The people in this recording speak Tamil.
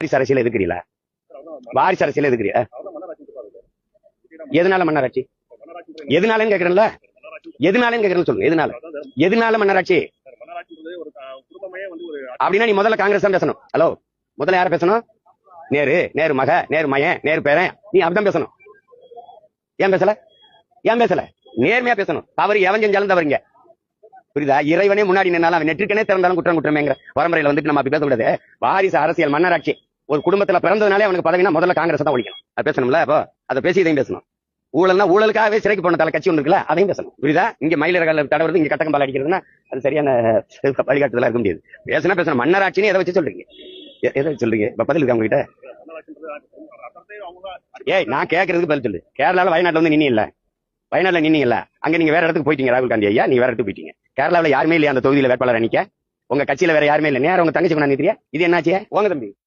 வாரிசு அரசியல் எதுக்குறீல வாரிசு அரசியல் எதுக்குறீ எதனால மன்னராட்சி? எதனாலன்னு கேக்குறேன்ல? எதனாலன்னு கேக்குறேன்னு சொல்லுங்க எதனால? எதனால மன்னராட்சி? அப்படின்னா நீ முதல்ல காங்கிரஸ் தான் பேசணும். ஹலோ முதல்ல யார பேசணும்? நேரு நேரு மக நேரு மயன் நேரு பேரன். நீ அப்படிதான் பேசணும். ஏன் பேசல? ஏன் பேசல? நேர்மையா பேசணும். தவறு எவன் செஞ்சாலும் தவறுங்க புரியுதா? இறைவனே முன்னாடி நின்னாலும் அவன் நெற்றிக்கனே திறந்தாலும் குற்றம் குற்றமேங்கிற வரமுறையில வந்துட்டு நம்ம அப்படி பேசக்கூடாது. வாரிசு அரசியல் மன்னராட்சி. ஒரு குடும்பத்துல பிறந்ததுனாலே அவனுக்கு பதவினா முதல்ல காங்கிரஸ் தான் ஒழிக்கணும். அது பேசணும்ல அப்போ? அதை பேசி இதையும் பேசணும். ஊழல்னா ஊழலுக்காகவே சிறைக்கு போன தலை கட்சி ஒன்று இருக்குல்ல அதையும் பேசணும். புரியுதா? இங்க மயிலர்கள் தடவுறது இங்க கட்டக்கம்பால் அடிக்கிறதுனா அது சரியான வழிகாட்டுதலா இருக்க முடியாது. பேசினா பேசணும். மன்னராட்சின்னு எதை வச்சு சொல்றீங்க? எதை வச்சு சொல்றீங்க? இப்ப பதில் இருக்கா உங்ககிட்ட? ஏய் நான் கேட்கறதுக்கு பதில் சொல்லு. கேரளால வயநாட்டுல வந்து நின்னீங்க இல்ல வயநாட்டுல நின்னீங்க இல்ல அங்க நீங்க வேற இடத்துக்கு போயிட்டீங்க ராகுல் காந்தி ஐயா. நீங்க வேற இடத்துக்கு போயிட்டீங்க. கேரளாவில் யாருமே இல்லையா அந்த தொகுதியில் வேட்பாளர் நிக்க உங்க கட்சியில வேற யாருமே இல்ல நேரம் உங்க தங்கச்சி கொண்டாந்து நிக்கிறியா இது என்னாச்சு? உங்க தம்பி.